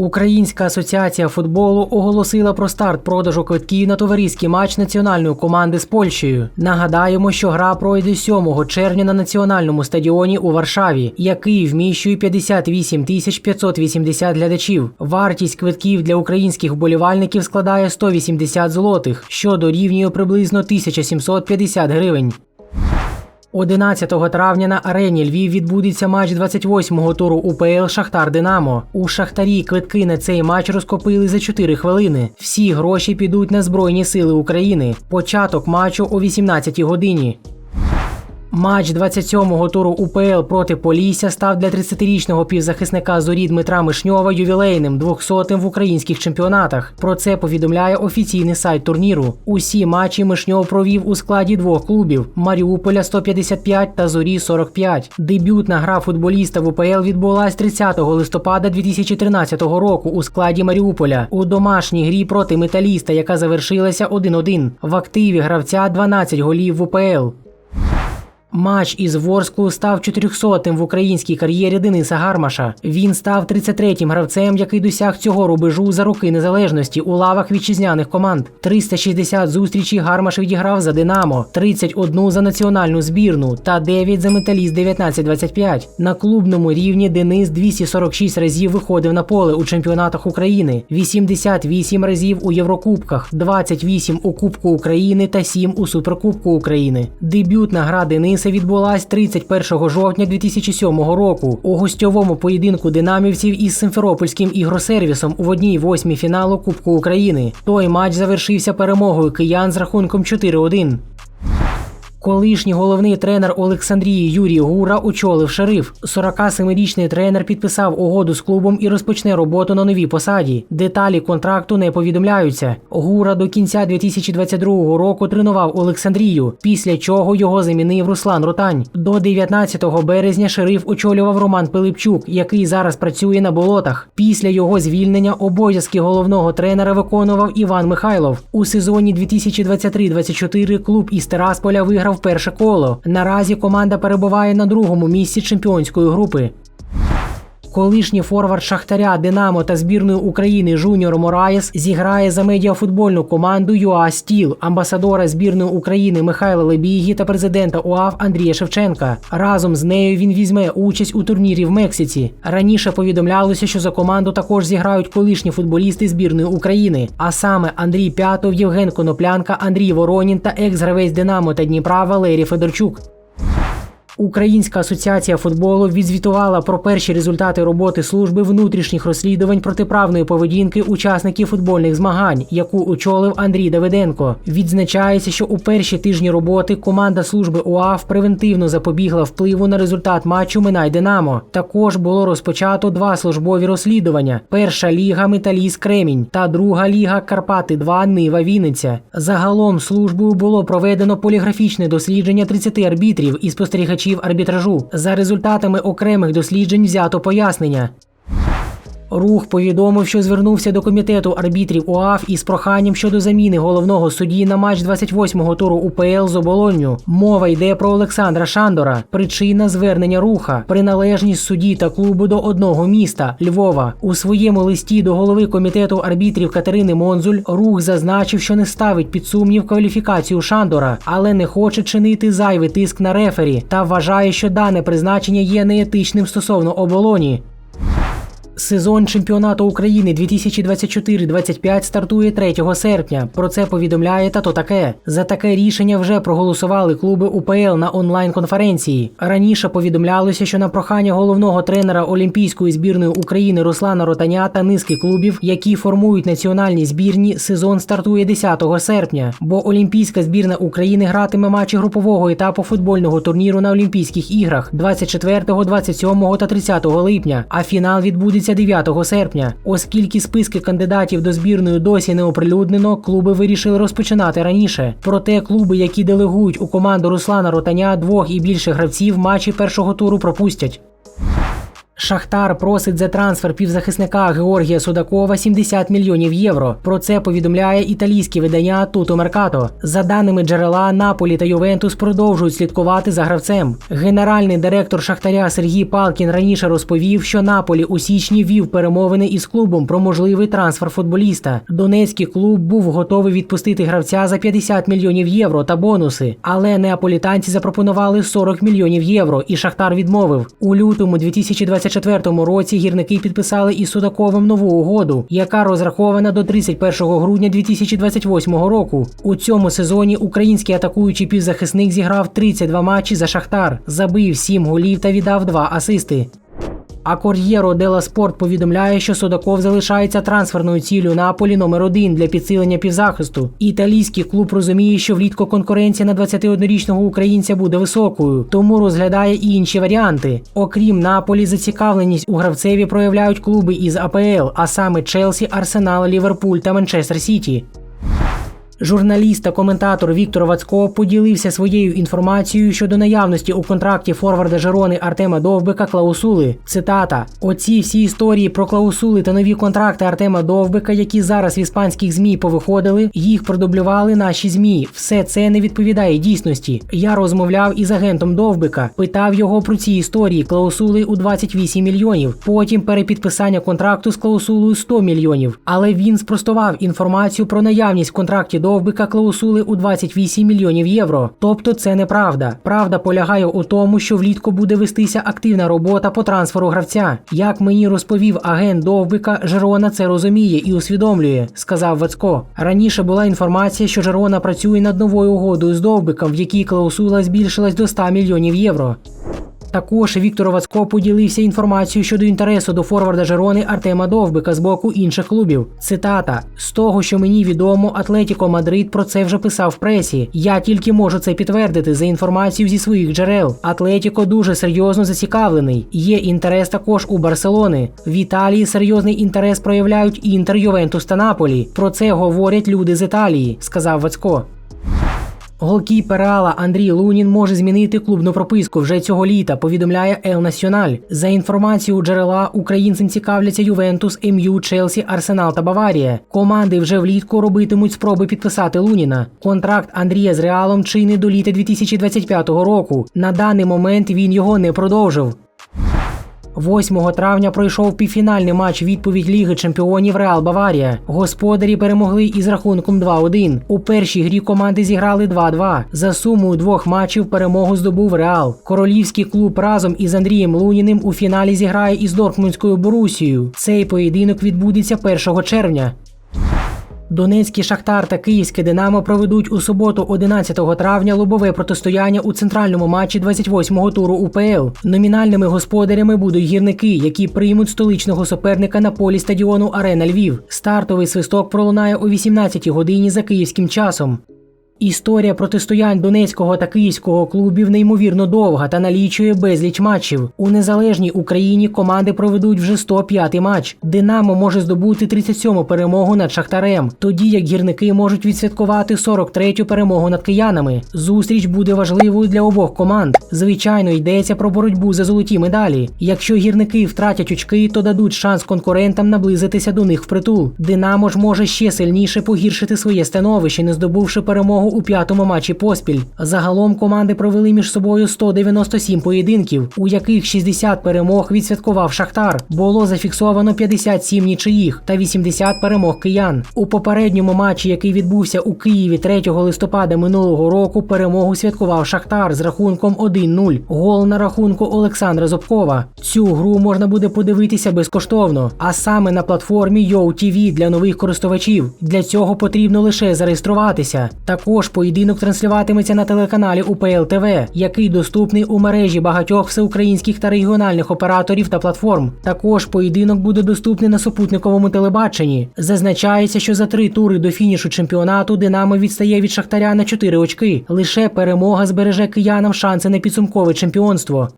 Українська асоціація футболу оголосила про старт продажу квитків на товариський матч національної команди з Польщею. Нагадаємо, що гра пройде 7 червня на національному стадіоні у Варшаві, який вміщує 58 тисяч 580 глядачів. Вартість квитків для українських вболівальників складає 180 злотих, що дорівнює приблизно 1750 гривень. 11 травня на арені Львів відбудеться матч 28-го туру УПЛ Шахтар Динамо. У Шахтарі квитки на цей матч розкопили за 4 хвилини. Всі гроші підуть на Збройні Сили України. Початок матчу о 18 годині. Матч 27-го туру УПЛ проти Полісся став для 30-річного півзахисника зорі Дмитра Мишньова ювілейним 200-тим в українських чемпіонатах. Про це повідомляє офіційний сайт турніру. Усі матчі Мишньов провів у складі двох клубів: Маріуполя 155 та Зорі 45. Дебютна гра футболіста в УПЛ відбулась 30 листопада 2013 року у складі Маріуполя у домашній грі проти металіста, яка завершилася 1-1. В активі гравця 12 голів в УПЛ. Матч із Ворсклу став 400-тим в українській кар'єрі Дениса Гармаша. Він став 33-м гравцем, який досяг цього рубежу за роки незалежності у лавах вітчизняних команд. 360 зустрічей Гармаш відіграв за Динамо, 31 за національну збірну та 9 за металіст 19-25. На клубному рівні Денис 246 разів виходив на поле у чемпіонатах України, 88 разів у Єврокубках, 28 у Кубку України та 7 у Суперкубку України. Дебютна гра Дениса відбулась 31 жовтня 2007 року у гостьовому поєдинку динамівців із Симферопольським ігросервісом у одній восьмій фіналу Кубку України. Той матч завершився перемогою киян з рахунком 4-1. Колишній головний тренер Олександрії Юрій Гура очолив шериф. 47-річний тренер підписав угоду з клубом і розпочне роботу на новій посаді. Деталі контракту не повідомляються. Гура до кінця 2022 року тренував Олександрію, після чого його замінив Руслан Ротань. До 19 березня шериф очолював Роман Пилипчук, який зараз працює на болотах. Після його звільнення обов'язки головного тренера виконував Іван Михайлов. У сезоні 2023-24 клуб із Терасполя виграв перше коло. Наразі команда перебуває на другому місці чемпіонської групи. Колишній форвард Шахтаря, Динамо та збірної України Жуніор Мораєс зіграє за медіафутбольну команду ЮА Стіл, амбасадора збірної України Михайла Лебігі та президента УАФ Андрія Шевченка. Разом з нею він візьме участь у турнірі в Мексиці. Раніше повідомлялося, що за команду також зіграють колишні футболісти збірної України, а саме Андрій П'ятов, Євген Коноплянка, Андрій Воронін та екс-гравець Динамо та Дніпра Валерій Федорчук. Українська асоціація футболу відзвітувала про перші результати роботи служби внутрішніх розслідувань протиправної поведінки учасників футбольних змагань, яку очолив Андрій Давиденко. Відзначається, що у перші тижні роботи команда служби УАФ превентивно запобігла впливу на результат матчу Минай Динамо. Також було розпочато два службові розслідування: перша ліга Металіст Кремінь та друга ліга Карпати 2 Нива Вінниця. Загалом службою було проведено поліграфічне дослідження 30 арбітрів і спостерігачів арбітражу. За результатами окремих досліджень взято пояснення. Рух повідомив, що звернувся до комітету арбітрів УАФ із проханням щодо заміни головного судді на матч 28-го туру УПЛ з оболонню. Мова йде про Олександра Шандора. Причина звернення руха, приналежність судді та клубу до одного міста Львова. У своєму листі до голови комітету арбітрів Катерини Монзуль рух зазначив, що не ставить під сумнів кваліфікацію Шандора, але не хоче чинити зайвий тиск на рефері та вважає, що дане призначення є неетичним стосовно оболоні. Сезон чемпіонату України 2024-25 стартує 3 серпня. Про це повідомляє тато таке. За таке рішення вже проголосували клуби УПЛ на онлайн-конференції. Раніше повідомлялося, що на прохання головного тренера Олімпійської збірної України Руслана Ротаня та низки клубів, які формують національні збірні, сезон стартує 10 серпня. Бо Олімпійська збірна України гратиме матчі групового етапу футбольного турніру на Олімпійських іграх 24, 27 та 30 липня. А фінал відбудеться 9 серпня. Оскільки списки кандидатів до збірної досі не оприлюднено, клуби вирішили розпочинати раніше. Проте клуби, які делегують у команду Руслана Ротаня двох і більше гравців, матчі першого туру пропустять. Шахтар просить за трансфер півзахисника Георгія Судакова 70 мільйонів євро. Про це повідомляє італійське видання Туто Меркато. За даними джерела, Наполі та Ювентус продовжують слідкувати за гравцем. Генеральний директор Шахтаря Сергій Палкін раніше розповів, що Наполі у січні вів перемовини із клубом про можливий трансфер футболіста. Донецький клуб був готовий відпустити гравця за 50 мільйонів євро та бонуси, але неаполітанці запропонували 40 мільйонів євро, і Шахтар відмовив. У лютому 2024 році гірники підписали із Судаковим нову угоду, яка розрахована до 31 грудня 2028 року. У цьому сезоні український атакуючий півзахисник зіграв 32 матчі за Шахтар, забив 7 голів та віддав 2 асисти. А Кор'єро Дела Спорт повідомляє, що Судаков залишається трансферною ціллю Наполі номер 1 для підсилення півзахисту. Італійський клуб розуміє, що влітку конкуренція на 21-річного українця буде високою, тому розглядає і інші варіанти. Окрім Наполі, зацікавленість у гравцеві проявляють клуби із АПЛ, а саме Челсі, Арсенал, Ліверпуль та Манчестер Сіті. Журналіст та коментатор Віктор Вацько поділився своєю інформацією щодо наявності у контракті форварда Жерони Артема Довбика клаусули. Цитата: Оці всі історії про клаусули та нові контракти Артема Довбика, які зараз в іспанських змі повиходили, їх продублювали наші змі. Все це не відповідає дійсності. Я розмовляв із агентом Довбика, питав його про ці історії клаусули у 28 мільйонів. Потім перепідписання контракту з клаусулою 100 мільйонів. Але він спростував інформацію про наявність в контракті Довбика клаусули у 28 мільйонів євро. Тобто це неправда. Правда полягає у тому, що влітку буде вестися активна робота по трансферу гравця. Як мені розповів агент Довбика, Жерона це розуміє і усвідомлює, сказав Вацько. Раніше була інформація, що Жерона працює над новою угодою з Довбиком, в якій клаусула збільшилась до 100 мільйонів євро. Також Віктор Вацько поділився інформацією щодо інтересу до форварда Жерони Артема Довбика з боку інших клубів. Цитата: з того, що мені відомо, Атлетіко Мадрид про це вже писав в пресі. Я тільки можу це підтвердити за інформацією зі своїх джерел. Атлетіко дуже серйозно зацікавлений. Є інтерес також у Барселони. В Італії серйозний інтерес проявляють Інтер, Ювентус та Наполі. Про це говорять люди з Італії, сказав Вацько. Голкіпер Реала Андрій Лунін може змінити клубну прописку вже цього літа. Повідомляє Ел Національ. За інформацією джерела українцем цікавляться Ювентус, МЮ, Челсі, Арсенал та Баварія. Команди вже влітку робитимуть спроби підписати Луніна. Контракт Андрія з Реалом чинний до літа 2025 року. На даний момент він його не продовжив. 8 травня пройшов півфінальний матч відповідь Ліги Чемпіонів Реал Баварія. Господарі перемогли із рахунком 2-1. У першій грі команди зіграли 2-2. За сумою двох матчів перемогу здобув Реал. Королівський клуб разом із Андрієм Луніним у фіналі зіграє із Дортмундською Борусією. Цей поєдинок відбудеться 1 червня. Донецький Шахтар та Київське Динамо проведуть у суботу, 11 травня, лобове протистояння у центральному матчі 28-го туру УПЛ. Номінальними господарями будуть гірники, які приймуть столичного суперника на полі стадіону Арена Львів. Стартовий свисток пролунає о 18-й годині за київським часом. Історія протистоянь Донецького та Київського клубів неймовірно довга та налічує безліч матчів. У незалежній Україні команди проведуть вже 105-й матч. Динамо може здобути 37-му перемогу над Шахтарем, тоді як гірники можуть відсвяткувати 43-ю перемогу над киянами. Зустріч буде важливою для обох команд. Звичайно, йдеться про боротьбу за золоті медалі. Якщо гірники втратять очки, то дадуть шанс конкурентам наблизитися до них впритул. Динамо ж може ще сильніше погіршити своє становище, не здобувши перемогу у п'ятому матчі поспіль. Загалом команди провели між собою 197 поєдинків, у яких 60 перемог відсвяткував Шахтар. Було зафіксовано 57 нічиїх та 80 перемог киян. У попередньому матчі, який відбувся у Києві 3 листопада минулого року, перемогу святкував Шахтар з рахунком 1-0. Гол на рахунку Олександра Зубкова. Цю гру можна буде подивитися безкоштовно, а саме на платформі YoTV для нових користувачів. Для цього потрібно лише зареєструватися. Також поєдинок транслюватиметься на телеканалі УПЛ ТВ, який доступний у мережі багатьох всеукраїнських та регіональних операторів та платформ. Також поєдинок буде доступний на супутниковому телебаченні. Зазначається, що за три тури до фінішу чемпіонату Динамо відстає від Шахтаря на 4 очки. Лише перемога збереже киянам шанси на підсумкове чемпіонство.